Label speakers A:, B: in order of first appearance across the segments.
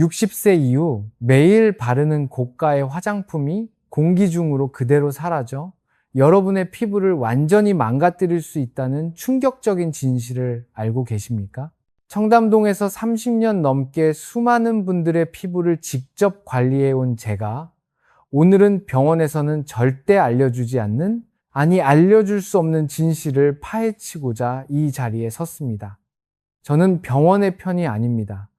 A: 60세 이후 매일 바르는 고가의 화장품이 공기 중으로 그대로 사라져 여러분의 피부를 완전히 망가뜨릴 수 있다는 충격적인 진실을 알고 계십니까? 청담동에서 30년 넘게 수많은 분들의 피부를 직접 관리해 온 제가 오늘은 병원에서는 절대 알려주지 않는 아니 알려줄 수 없는 진실을 파헤치고자 이 자리에 섰습니다. 저는 병원의 편이 아닙니다.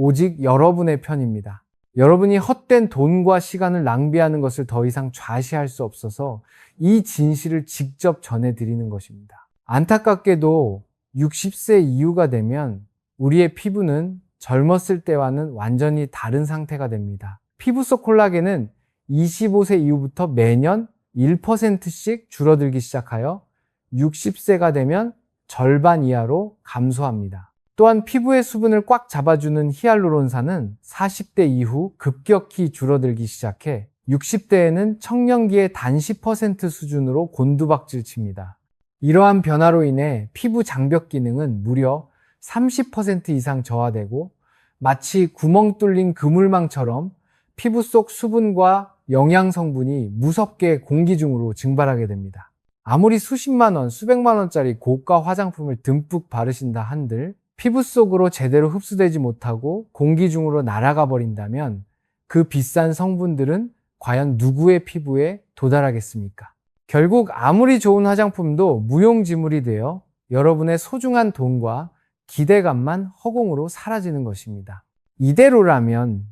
A: 오직 여러분의 편입니다. 여러분이 헛된 돈과 시간을 낭비하는 것을 더 이상 좌시할 수 없어서 이 진실을 직접 전해드리는 것입니다. 안타깝게도 60세 이후가 되면 우리의 피부는 젊었을 때와는 완전히 다른 상태가 됩니다. 피부 속 콜라겐은 25세 이후부터 매년 1%씩 줄어들기 시작하여 60세가 되면 절반 이하로 감소합니다. 또한 피부의 수분을 꽉 잡아주는 히알루론산은 40대 이후 급격히 줄어들기 시작해 60대에는 청년기의 단 10% 수준으로 곤두박질 칩니다. 이러한 변화로 인해 피부 장벽 기능은 무려 30% 이상 저하되고 마치 구멍 뚫린 그물망처럼 피부 속 수분과 영양 성분이 무섭게 공기 중으로 증발하게 됩니다. 아무리 수십만 원, 수백만 원짜리 고가 화장품을 듬뿍 바르신다 한들 피부 속으로 제대로 흡수되지 못하고 공기 중으로 날아가 버린다면 그 비싼 성분들은 과연 누구의 피부에 도달하겠습니까? 결국 아무리 좋은 화장품도 무용지물이 되어 여러분의 소중한 돈과 기대감만 허공으로 사라지는 것입니다. 이대로라면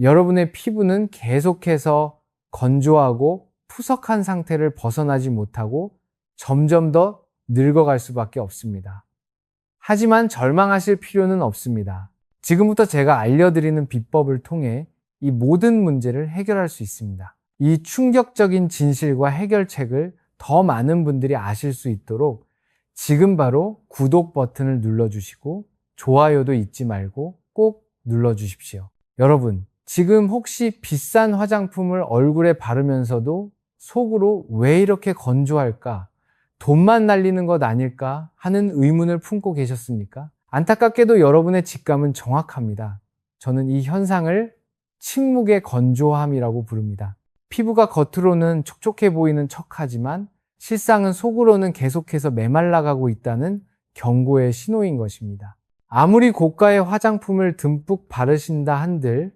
A: 여러분의 피부는 계속해서 건조하고 푸석한 상태를 벗어나지 못하고 점점 더 늙어갈 수밖에 없습니다. 하지만 절망하실 필요는 없습니다. 지금부터 제가 알려드리는 비법을 통해 이 모든 문제를 해결할 수 있습니다. 이 충격적인 진실과 해결책을 더 많은 분들이 아실 수 있도록 지금 바로 구독 버튼을 눌러주시고 좋아요도 잊지 말고 꼭 눌러주십시오. 여러분, 지금 혹시 비싼 화장품을 얼굴에 바르면서도 속으로 왜 이렇게 건조할까? 돈만 날리는 것 아닐까? 하는 의문을 품고 계셨습니까? 안타깝게도 여러분의 직감은 정확합니다. 저는 이 현상을 침묵의 건조함이라고 부릅니다. 피부가 겉으로는 촉촉해 보이는 척하지만 실상은 속으로는 계속해서 메말라가고 있다는 경고의 신호인 것입니다. 아무리 고가의 화장품을 듬뿍 바르신다 한들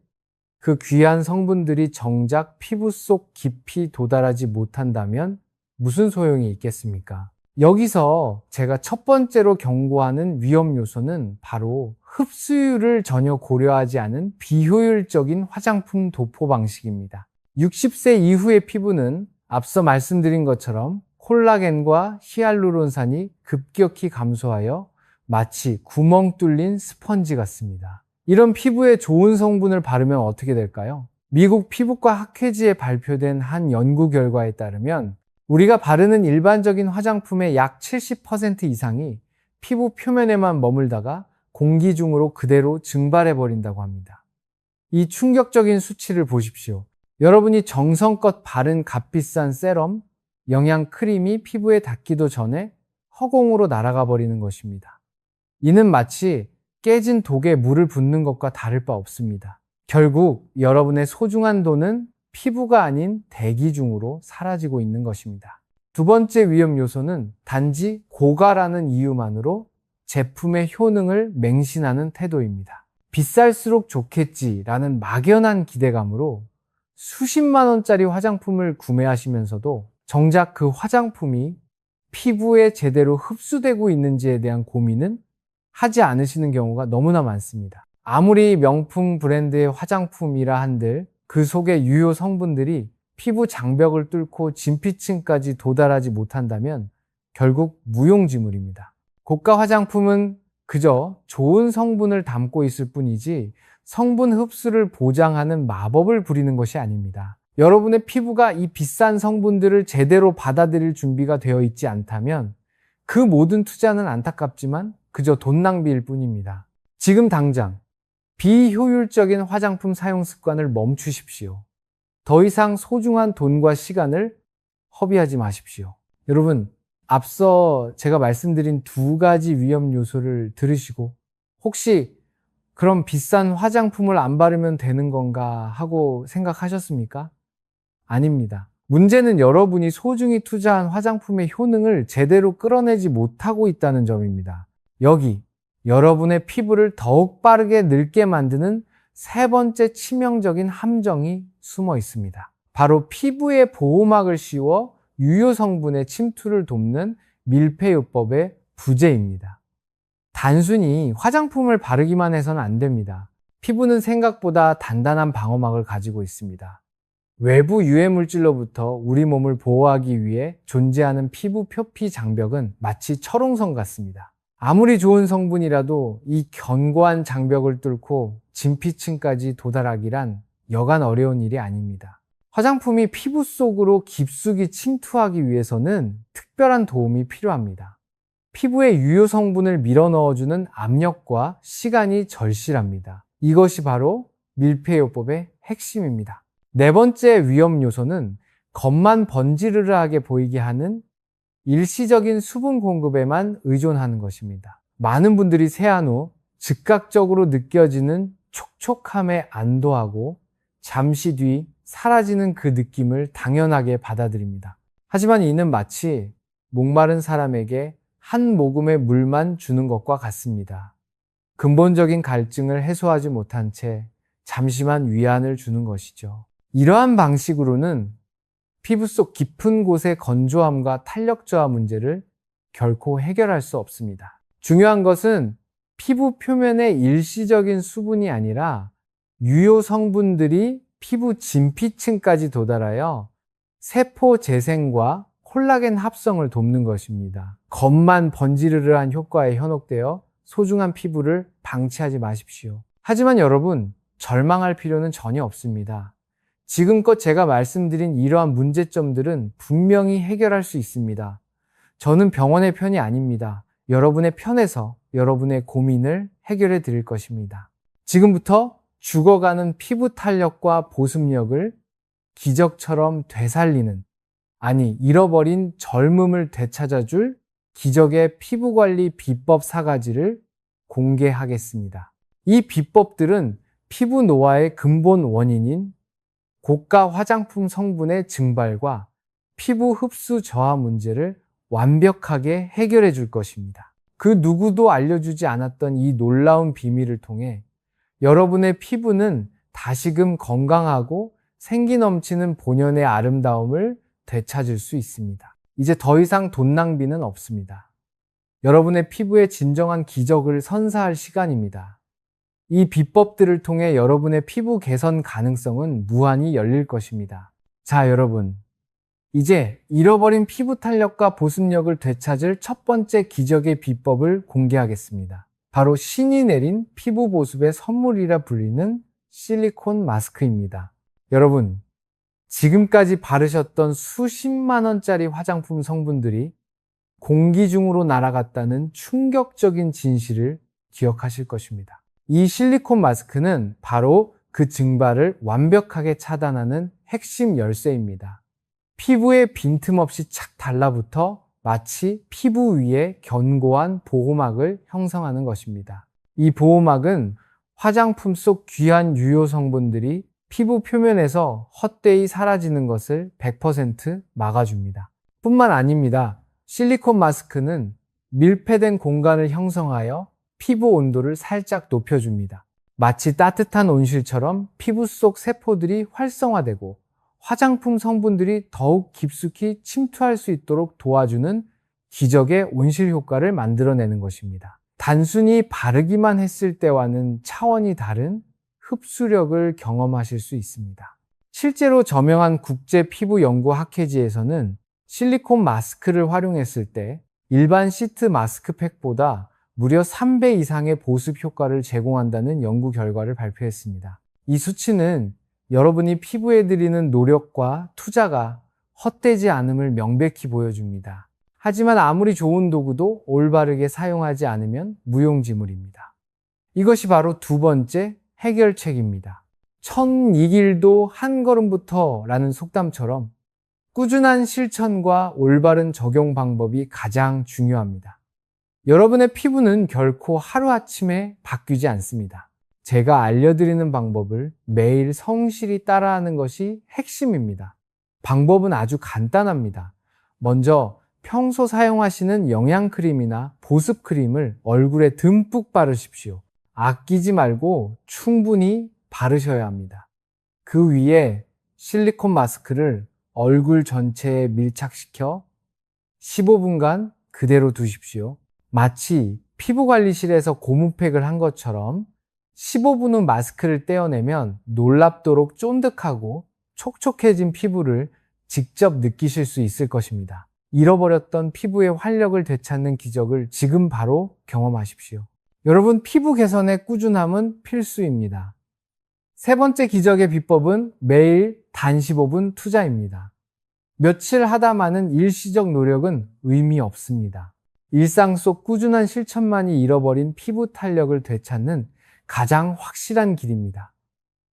A: 그 귀한 성분들이 정작 피부 속 깊이 도달하지 못한다면 무슨 소용이 있겠습니까? 여기서 제가 첫 번째로 경고하는 위험 요소는 바로 흡수율을 전혀 고려하지 않은 비효율적인 화장품 도포 방식입니다. 60세 이후의 피부는 앞서 말씀드린 것처럼 콜라겐과 히알루론산이 급격히 감소하여 마치 구멍 뚫린 스펀지 같습니다. 이런 피부에 좋은 성분을 바르면 어떻게 될까요? 미국 피부과 학회지에 발표된 한 연구 결과에 따르면 우리가 바르는 일반적인 화장품의 약 70% 이상이 피부 표면에만 머물다가 공기 중으로 그대로 증발해 버린다고 합니다. 이 충격적인 수치를 보십시오. 여러분이 정성껏 바른 값비싼 세럼, 영양 크림이 피부에 닿기도 전에 허공으로 날아가 버리는 것입니다. 이는 마치 깨진 독에 물을 붓는 것과 다를 바 없습니다. 결국 여러분의 소중한 돈은 피부가 아닌 대기 중으로 사라지고 있는 것입니다. 두 번째 위험 요소는 단지 고가라는 이유만으로 제품의 효능을 맹신하는 태도입니다. 비쌀수록 좋겠지라는 막연한 기대감으로 수십만 원짜리 화장품을 구매하시면서도 정작 그 화장품이 피부에 제대로 흡수되고 있는지에 대한 고민은 하지 않으시는 경우가 너무나 많습니다. 아무리 명품 브랜드의 화장품이라 한들 그 속의 유효 성분들이 피부 장벽을 뚫고 진피층까지 도달하지 못한다면 결국 무용지물입니다. 고가 화장품은 그저 좋은 성분을 담고 있을 뿐이지 성분 흡수를 보장하는 마법을 부리는 것이 아닙니다. 여러분의 피부가 이 비싼 성분들을 제대로 받아들일 준비가 되어 있지 않다면 그 모든 투자는 안타깝지만 그저 돈 낭비일 뿐입니다. 지금 당장 비효율적인 화장품 사용 습관을 멈추십시오. 더 이상 소중한 돈과 시간을 허비하지 마십시오. 여러분, 앞서 제가 말씀드린 두 가지 위험 요소를 들으시고 혹시 그럼 비싼 화장품을 안 바르면 되는 건가 하고 생각하셨습니까? 아닙니다. 문제는 여러분이 소중히 투자한 화장품의 효능을 제대로 끌어내지 못하고 있다는 점입니다. 여기 여러분의 피부를 더욱 빠르게 늙게 만드는 세 번째 치명적인 함정이 숨어 있습니다. 바로 피부에 보호막을 씌워 유효 성분의 침투를 돕는 밀폐요법의 부재입니다. 단순히 화장품을 바르기만 해서는 안 됩니다. 피부는 생각보다 단단한 방어막을 가지고 있습니다. 외부 유해 물질로부터 우리 몸을 보호하기 위해 존재하는 피부 표피 장벽은 마치 철옹성 같습니다. 아무리 좋은 성분이라도 이 견고한 장벽을 뚫고 진피층까지 도달하기란 여간 어려운 일이 아닙니다. 화장품이 피부 속으로 깊숙이 침투하기 위해서는 특별한 도움이 필요합니다. 피부에 유효 성분을 밀어 넣어주는 압력과 시간이 절실합니다. 이것이 바로 밀폐요법의 핵심입니다. 네 번째 위험 요소는 겉만 번지르르하게 보이게 하는 일시적인 수분 공급에만 의존하는 것입니다. 많은 분들이 세안 후 즉각적으로 느껴지는 촉촉함에 안도하고 잠시 뒤 사라지는 그 느낌을 당연하게 받아들입니다. 하지만 이는 마치 목마른 사람에게 한 모금의 물만 주는 것과 같습니다. 근본적인 갈증을 해소하지 못한 채 잠시만 위안을 주는 것이죠. 이러한 방식으로는 피부 속 깊은 곳의 건조함과 탄력 저하 문제를 결코 해결할 수 없습니다. 중요한 것은 피부 표면의 일시적인 수분이 아니라 유효 성분들이 피부 진피층까지 도달하여 세포 재생과 콜라겐 합성을 돕는 것입니다. 겉만 번지르르한 효과에 현혹되어 소중한 피부를 방치하지 마십시오. 하지만 여러분, 절망할 필요는 전혀 없습니다. 지금껏 제가 말씀드린 이러한 문제점들은 분명히 해결할 수 있습니다. 저는 병원의 편이 아닙니다. 여러분의 편에서 여러분의 고민을 해결해 드릴 것입니다. 지금부터 죽어가는 피부 탄력과 보습력을 기적처럼 되살리는, 아니, 잃어버린 젊음을 되찾아줄 기적의 피부 관리 비법 사가지를 공개하겠습니다. 이 비법들은 피부 노화의 근본 원인인 고가 화장품 성분의 증발과 피부 흡수 저하 문제를 완벽하게 해결해 줄 것입니다. 그 누구도 알려주지 않았던 이 놀라운 비밀을 통해 여러분의 피부는 다시금 건강하고 생기 넘치는 본연의 아름다움을 되찾을 수 있습니다. 이제 더 이상 돈 낭비는 없습니다. 여러분의 피부에 진정한 기적을 선사할 시간입니다. 이 비법들을 통해 여러분의 피부 개선 가능성은 무한히 열릴 것입니다. 자, 여러분. 이제 잃어버린 피부 탄력과 보습력을 되찾을 첫 번째 기적의 비법을 공개하겠습니다. 바로 신이 내린 피부 보습의 선물이라 불리는 실리콘 마스크입니다. 여러분, 지금까지 바르셨던 수십만 원짜리 화장품 성분들이 공기 중으로 날아갔다는 충격적인 진실을 기억하실 것입니다. 이 실리콘 마스크는 바로 그 증발을 완벽하게 차단하는 핵심 열쇠입니다. 피부에 빈틈없이 착 달라붙어 마치 피부 위에 견고한 보호막을 형성하는 것입니다. 이 보호막은 화장품 속 귀한 유효 성분들이 피부 표면에서 헛되이 사라지는 것을 100% 막아줍니다. 뿐만 아닙니다. 실리콘 마스크는 밀폐된 공간을 형성하여 피부 온도를 살짝 높여줍니다. 마치 따뜻한 온실처럼 피부 속 세포들이 활성화되고 화장품 성분들이 더욱 깊숙이 침투할 수 있도록 도와주는 기적의 온실 효과를 만들어내는 것입니다. 단순히 바르기만 했을 때와는 차원이 다른 흡수력을 경험하실 수 있습니다. 실제로 저명한 국제 피부 연구 학회지에서는 실리콘 마스크를 활용했을 때 일반 시트 마스크팩보다 무려 3배 이상의 보습 효과를 제공한다는 연구 결과를 발표했습니다. 이 수치는 여러분이 피부에 들이는 노력과 투자가 헛되지 않음을 명백히 보여줍니다. 하지만 아무리 좋은 도구도 올바르게 사용하지 않으면 무용지물입니다. 이것이 바로 두 번째 해결책입니다. 천 이길도 한 걸음부터 라는 속담처럼 꾸준한 실천과 올바른 적용 방법이 가장 중요합니다. 여러분의 피부는 결코 하루아침에 바뀌지 않습니다. 제가 알려드리는 방법을 매일 성실히 따라하는 것이 핵심입니다. 방법은 아주 간단합니다. 먼저 평소 사용하시는 영양크림이나 보습크림을 얼굴에 듬뿍 바르십시오. 아끼지 말고 충분히 바르셔야 합니다. 그 위에 실리콘 마스크를 얼굴 전체에 밀착시켜 15분간 그대로 두십시오. 마치 피부관리실에서 고무팩을 한 것처럼 15분 후 마스크를 떼어내면 놀랍도록 쫀득하고 촉촉해진 피부를 직접 느끼실 수 있을 것입니다. 잃어버렸던 피부의 활력을 되찾는 기적을 지금 바로 경험하십시오. 여러분, 피부 개선의 꾸준함은 필수입니다. 세 번째 기적의 비법은 매일 단 15분 투자입니다. 며칠 하다 마는 일시적 노력은 의미 없습니다. 일상 속 꾸준한 실천만이 잃어버린 피부 탄력을 되찾는 가장 확실한 길입니다.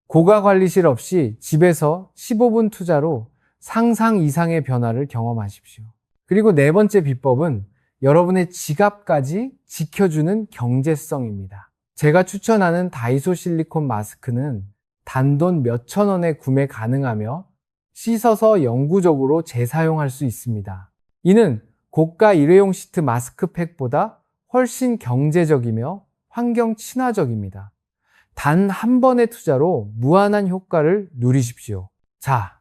A: 고가 관리실 없이 집에서 15분 투자로 상상 이상의 변화를 경험하십시오. 그리고 네 번째 비법은 여러분의 지갑까지 지켜주는 경제성입니다. 제가 추천하는 다이소 실리콘 마스크는 단돈 몇천 원에 구매 가능하며 씻어서 영구적으로 재사용할 수 있습니다. 이는 고가 일회용 시트 마스크팩보다 훨씬 경제적이며 환경 친화적입니다. 단 한 번의 투자로 무한한 효과를 누리십시오. 자,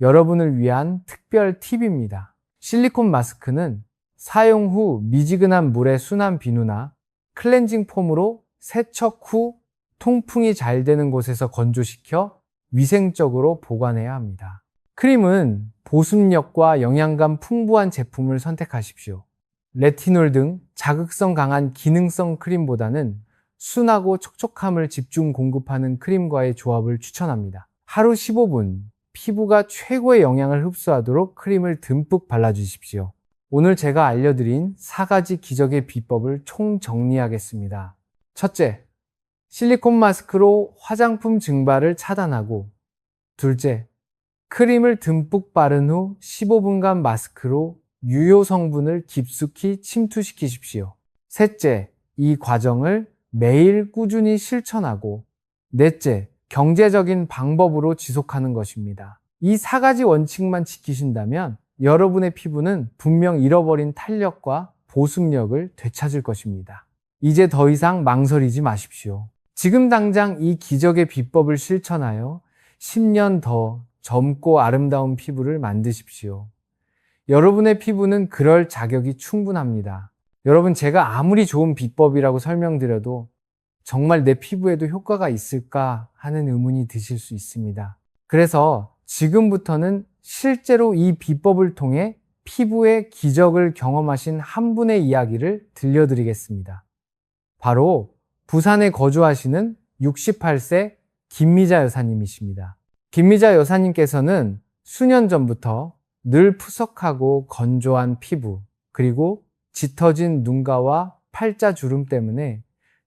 A: 여러분을 위한 특별 팁입니다. 실리콘 마스크는 사용 후 미지근한 물의 순한 비누나 클렌징 폼으로 세척 후 통풍이 잘 되는 곳에서 건조시켜 위생적으로 보관해야 합니다. 크림은 보습력과 영양감 풍부한 제품을 선택하십시오. 레티놀 등 자극성 강한 기능성 크림보다는 순하고 촉촉함을 집중 공급하는 크림과의 조합을 추천합니다. 하루 15분 피부가 최고의 영양을 흡수하도록 크림을 듬뿍 발라주십시오. 오늘 제가 알려드린 4가지 기적의 비법을 총 정리하겠습니다. 첫째, 실리콘 마스크로 화장품 증발을 차단하고 둘째, 크림을 듬뿍 바른 후 15분간 마스크로 유효 성분을 깊숙이 침투시키십시오. 셋째, 이 과정을 매일 꾸준히 실천하고 넷째, 경제적인 방법으로 지속하는 것입니다. 이 사 가지 원칙만 지키신다면 여러분의 피부는 분명 잃어버린 탄력과 보습력을 되찾을 것입니다. 이제 더 이상 망설이지 마십시오. 지금 당장 이 기적의 비법을 실천하여 10년 더 젊고 아름다운 피부를 만드십시오. 여러분의 피부는 그럴 자격이 충분합니다. 여러분, 제가 아무리 좋은 비법이라고 설명드려도 정말 내 피부에도 효과가 있을까 하는 의문이 드실 수 있습니다. 그래서 지금부터는 실제로 이 비법을 통해 피부의 기적을 경험하신 한 분의 이야기를 들려드리겠습니다. 바로 부산에 거주하시는 68세 김미자 여사님이십니다. 김미자 여사님께서는 수년 전부터 늘 푸석하고 건조한 피부, 그리고 짙어진 눈가와 팔자 주름 때문에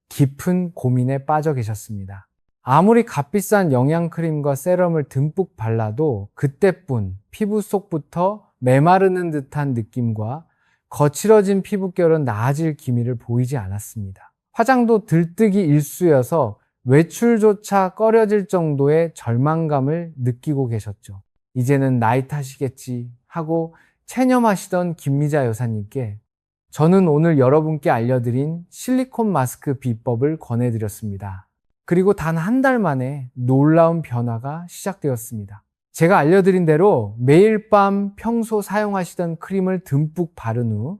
A: 깊은 고민에 빠져 계셨습니다. 아무리 값비싼 영양크림과 세럼을 듬뿍 발라도 그때뿐 피부 속부터 메마르는 듯한 느낌과 거칠어진 피부결은 나아질 기미를 보이지 않았습니다. 화장도 들뜨기 일쑤여서 외출조차 꺼려질 정도의 절망감을 느끼고 계셨죠. 이제는 나이 탓이겠지 하고 체념하시던 김미자 여사님께 저는 오늘 여러분께 알려드린 실리콘 마스크 비법을 권해드렸습니다. 그리고 단 한 달 만에 놀라운 변화가 시작되었습니다. 제가 알려드린 대로 매일 밤 평소 사용하시던 크림을 듬뿍 바른 후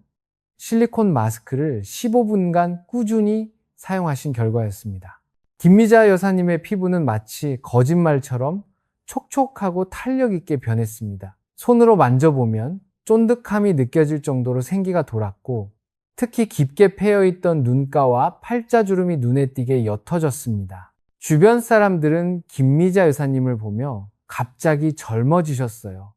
A: 실리콘 마스크를 15분간 꾸준히 사용하신 결과였습니다. 김미자 여사님의 피부는 마치 거짓말처럼 촉촉하고 탄력 있게 변했습니다. 손으로 만져보면 쫀득함이 느껴질 정도로 생기가 돌았고 특히 깊게 패여있던 눈가와 팔자주름이 눈에 띄게 옅어졌습니다. 주변 사람들은 김미자 여사님을 보며 갑자기 젊어지셨어요.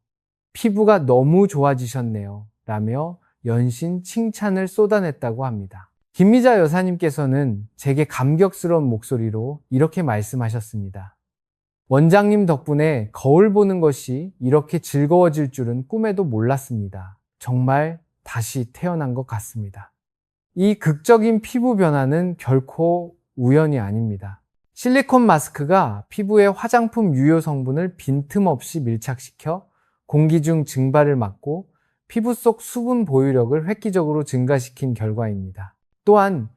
A: 피부가 너무 좋아지셨네요. 라며 연신 칭찬을 쏟아냈다고 합니다. 김미자 여사님께서는 제게 감격스러운 목소리로 이렇게 말씀하셨습니다. 원장님 덕분에 거울 보는 것이 이렇게 즐거워질 줄은 꿈에도 몰랐습니다. 정말 다시 태어난 것 같습니다. 이 극적인 피부 변화는 결코 우연이 아닙니다. 실리콘 마스크가 피부의 화장품 유효 성분을 빈틈없이 밀착시켜 공기 중 증발을 막고 피부 속 수분 보유력을 획기적으로 증가시킨 결과입니다. 또한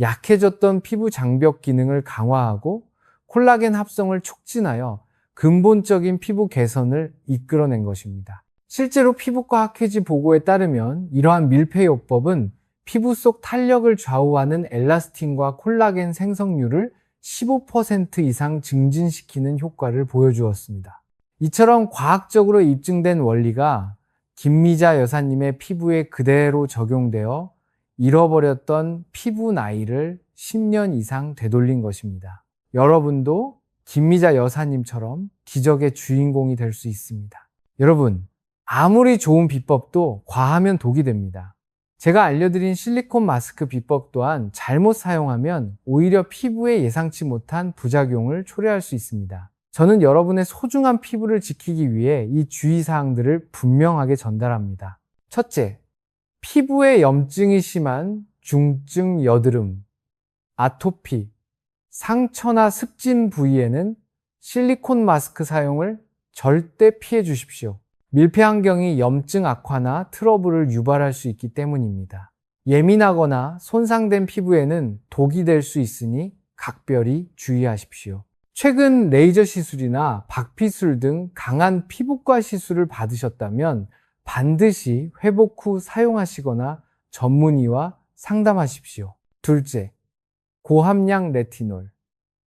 A: 약해졌던 피부 장벽 기능을 강화하고 콜라겐 합성을 촉진하여 근본적인 피부 개선을 이끌어낸 것입니다. 실제로 피부과 학회지 보고에 따르면 이러한 밀폐요법은 피부 속 탄력을 좌우하는 엘라스틴과 콜라겐 생성률을 15% 이상 증진시키는 효과를 보여주었습니다. 이처럼 과학적으로 입증된 원리가 김미자 여사님의 피부에 그대로 적용되어 잃어버렸던 피부 나이를 10년 이상 되돌린 것입니다. 여러분도 김미자 여사님처럼 기적의 주인공이 될 수 있습니다. 여러분, 아무리 좋은 비법도 과하면 독이 됩니다. 제가 알려드린 실리콘 마스크 비법 또한 잘못 사용하면 오히려 피부에 예상치 못한 부작용을 초래할 수 있습니다. 저는 여러분의 소중한 피부를 지키기 위해 이 주의사항들을 분명하게 전달합니다. 첫째, 피부에 염증이 심한 중증 여드름, 아토피, 상처나 습진 부위에는 실리콘 마스크 사용을 절대 피해 주십시오. 밀폐 환경이 염증 악화나 트러블을 유발할 수 있기 때문입니다. 예민하거나 손상된 피부에는 독이 될 수 있으니 각별히 주의하십시오. 최근 레이저 시술이나 박피술 등 강한 피부과 시술을 받으셨다면 반드시 회복 후 사용하시거나 전문의와 상담하십시오. 둘째, 고함량 레티놀,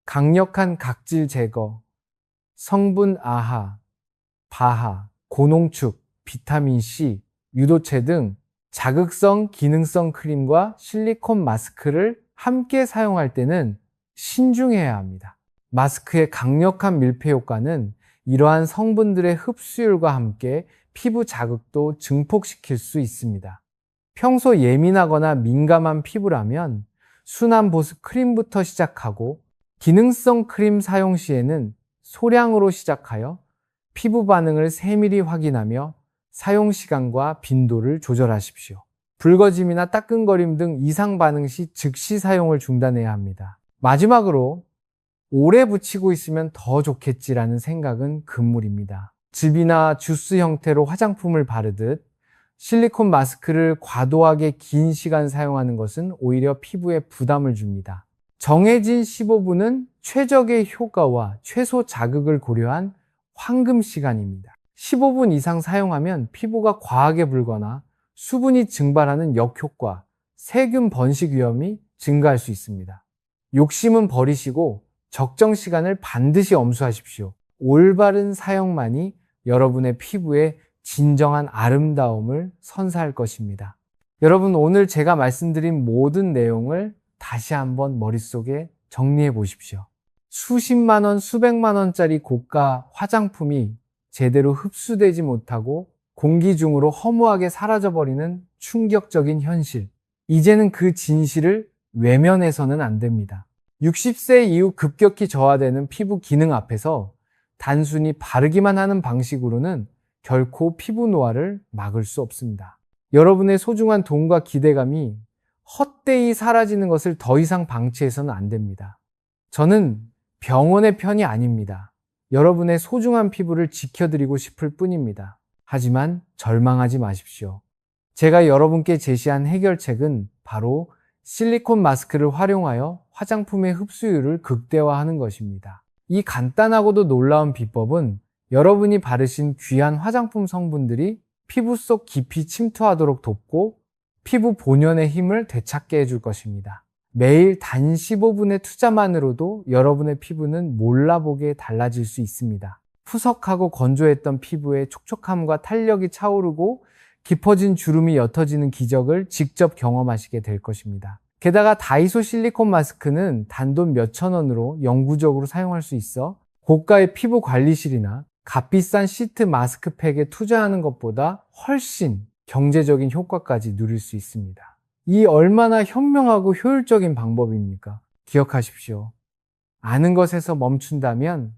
A: 강력한 각질 제거, 성분 아하, 바하, 고농축, 비타민C, 유도체 등 자극성 기능성 크림과 실리콘 마스크를 함께 사용할 때는 신중해야 합니다. 마스크의 강력한 밀폐 효과는 이러한 성분들의 흡수율과 함께 피부 자극도 증폭시킬 수 있습니다. 평소 예민하거나 민감한 피부라면 순한 보습 크림부터 시작하고 기능성 크림 사용 시에는 소량으로 시작하여 피부 반응을 세밀히 확인하며 사용 시간과 빈도를 조절하십시오. 붉어짐이나 따끔거림 등 이상 반응 시 즉시 사용을 중단해야 합니다. 마지막으로 오래 붙이고 있으면 더 좋겠지라는 생각은 금물입니다. 즙이나 주스 형태로 화장품을 바르듯 실리콘 마스크를 과도하게 긴 시간 사용하는 것은 오히려 피부에 부담을 줍니다. 정해진 15분은 최적의 효과와 최소 자극을 고려한 황금 시간입니다. 15분 이상 사용하면 피부가 과하게 불거나 수분이 증발하는 역효과, 세균 번식 위험이 증가할 수 있습니다. 욕심은 버리시고 적정 시간을 반드시 엄수하십시오. 올바른 사용만이 여러분의 피부에 진정한 아름다움을 선사할 것입니다. 여러분, 오늘 제가 말씀드린 모든 내용을 다시 한번 머릿속에 정리해 보십시오. 수십만 원, 수백만 원짜리 고가 화장품이 제대로 흡수되지 못하고 공기 중으로 허무하게 사라져버리는 충격적인 현실. 이제는 그 진실을 외면해서는 안 됩니다. 60세 이후 급격히 저하되는 피부 기능 앞에서 단순히 바르기만 하는 방식으로는 결코 피부 노화를 막을 수 없습니다. 여러분의 소중한 돈과 기대감이 헛되이 사라지는 것을 더 이상 방치해서는 안 됩니다. 저는 병원의 편이 아닙니다. 여러분의 소중한 피부를 지켜드리고 싶을 뿐입니다. 하지만 절망하지 마십시오. 제가 여러분께 제시한 해결책은 바로 실리콘 마스크를 활용하여 화장품의 흡수율을 극대화하는 것입니다. 이 간단하고도 놀라운 비법은 여러분이 바르신 귀한 화장품 성분들이 피부 속 깊이 침투하도록 돕고 피부 본연의 힘을 되찾게 해줄 것입니다. 매일 단 15분의 투자만으로도 여러분의 피부는 몰라보게 달라질 수 있습니다. 푸석하고 건조했던 피부에 촉촉함과 탄력이 차오르고 깊어진 주름이 옅어지는 기적을 직접 경험하시게 될 것입니다. 게다가 다이소 실리콘 마스크는 단돈 몇천 원으로 영구적으로 사용할 수 있어 고가의 피부 관리실이나 값비싼 시트 마스크팩에 투자하는 것보다 훨씬 경제적인 효과까지 누릴 수 있습니다. 이 얼마나 현명하고 효율적인 방법입니까? 기억하십시오. 아는 것에서 멈춘다면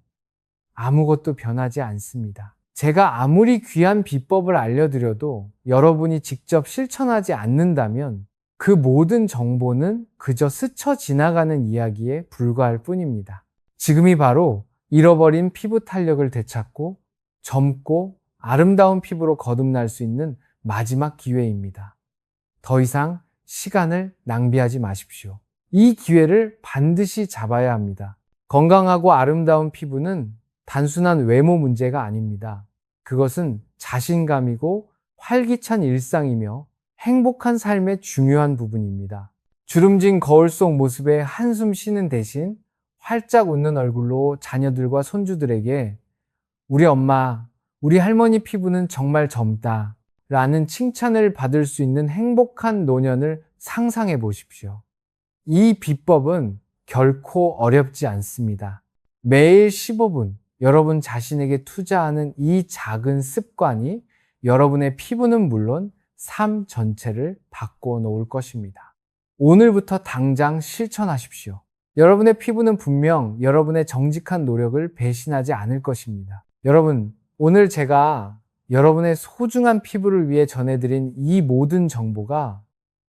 A: 아무것도 변하지 않습니다. 제가 아무리 귀한 비법을 알려드려도 여러분이 직접 실천하지 않는다면 그 모든 정보는 그저 스쳐 지나가는 이야기에 불과할 뿐입니다. 지금이 바로 잃어버린 피부 탄력을 되찾고 젊고 아름다운 피부로 거듭날 수 있는 마지막 기회입니다. 더 이상 시간을 낭비하지 마십시오. 이 기회를 반드시 잡아야 합니다. 건강하고 아름다운 피부는 단순한 외모 문제가 아닙니다. 그것은 자신감이고 활기찬 일상이며 행복한 삶의 중요한 부분입니다. 주름진 거울 속 모습에 한숨 쉬는 대신 활짝 웃는 얼굴로 자녀들과 손주들에게 우리 엄마, 우리 할머니 피부는 정말 젊다. 라는 칭찬을 받을 수 있는 행복한 노년을 상상해 보십시오. 이 비법은 결코 어렵지 않습니다. 매일 15분 여러분 자신에게 투자하는 이 작은 습관이 여러분의 피부는 물론 삶 전체를 바꿔 놓을 것입니다. 오늘부터 당장 실천하십시오. 여러분의 피부는 분명 여러분의 정직한 노력을 배신하지 않을 것입니다. 여러분, 오늘 제가 여러분의 소중한 피부를 위해 전해드린 이 모든 정보가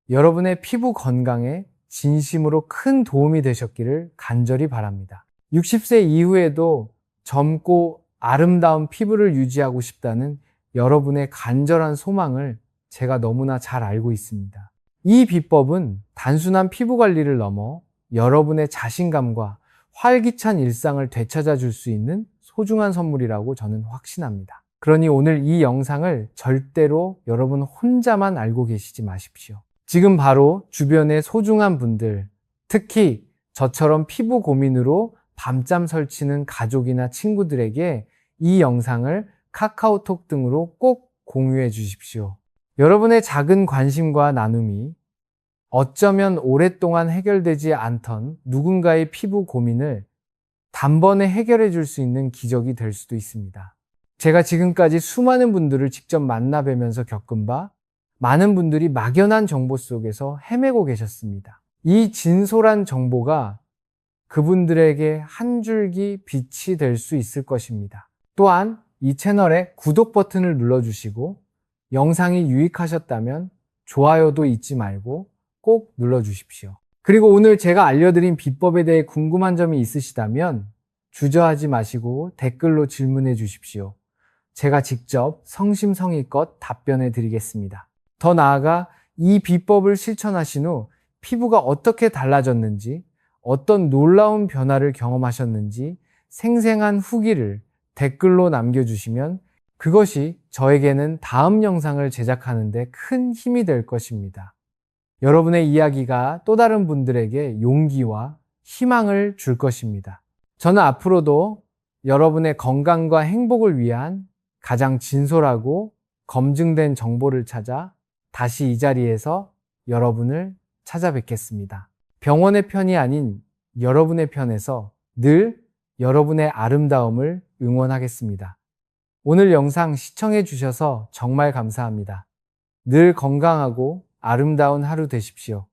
A: 여러분의 피부 건강에 진심으로 큰 도움이 되셨기를 간절히 바랍니다. 60세 이후에도 젊고 아름다운 피부를 유지하고 싶다는 여러분의 간절한 소망을 제가 너무나 잘 알고 있습니다. 이 비법은 단순한 피부 관리를 넘어 여러분의 자신감과 활기찬 일상을 되찾아 줄 수 있는 소중한 선물이라고 저는 확신합니다. 그러니 오늘 이 영상을 절대로 여러분 혼자만 알고 계시지 마십시오. 지금 바로 주변의 소중한 분들, 특히 저처럼 피부 고민으로 밤잠 설치는 가족이나 친구들에게 이 영상을 카카오톡 등으로 꼭 공유해 주십시오. 여러분의 작은 관심과 나눔이 어쩌면 오랫동안 해결되지 않던 누군가의 피부 고민을 단번에 해결해 줄 수 있는 기적이 될 수도 있습니다. 제가 지금까지 수많은 분들을 직접 만나 뵈면서 겪은 바 많은 분들이 막연한 정보 속에서 헤매고 계셨습니다. 이 진솔한 정보가 그분들에게 한 줄기 빛이 될 수 있을 것입니다. 또한 이 채널에 구독 버튼을 눌러주시고 영상이 유익하셨다면 좋아요도 잊지 말고 꼭 눌러주십시오. 그리고 오늘 제가 알려드린 비법에 대해 궁금한 점이 있으시다면 주저하지 마시고 댓글로 질문해 주십시오. 제가 직접 성심성의껏 답변해 드리겠습니다. 더 나아가 이 비법을 실천하신 후 피부가 어떻게 달라졌는지, 어떤 놀라운 변화를 경험하셨는지 생생한 후기를 댓글로 남겨주시면 그것이 저에게는 다음 영상을 제작하는데 큰 힘이 될 것입니다. 여러분의 이야기가 또 다른 분들에게 용기와 희망을 줄 것입니다. 저는 앞으로도 여러분의 건강과 행복을 위한 가장 진솔하고 검증된 정보를 찾아 다시 이 자리에서 여러분을 찾아뵙겠습니다. 병원의 편이 아닌 여러분의 편에서 늘 여러분의 아름다움을 응원하겠습니다. 오늘 영상 시청해 주셔서 정말 감사합니다. 늘 건강하고 아름다운 하루 되십시오.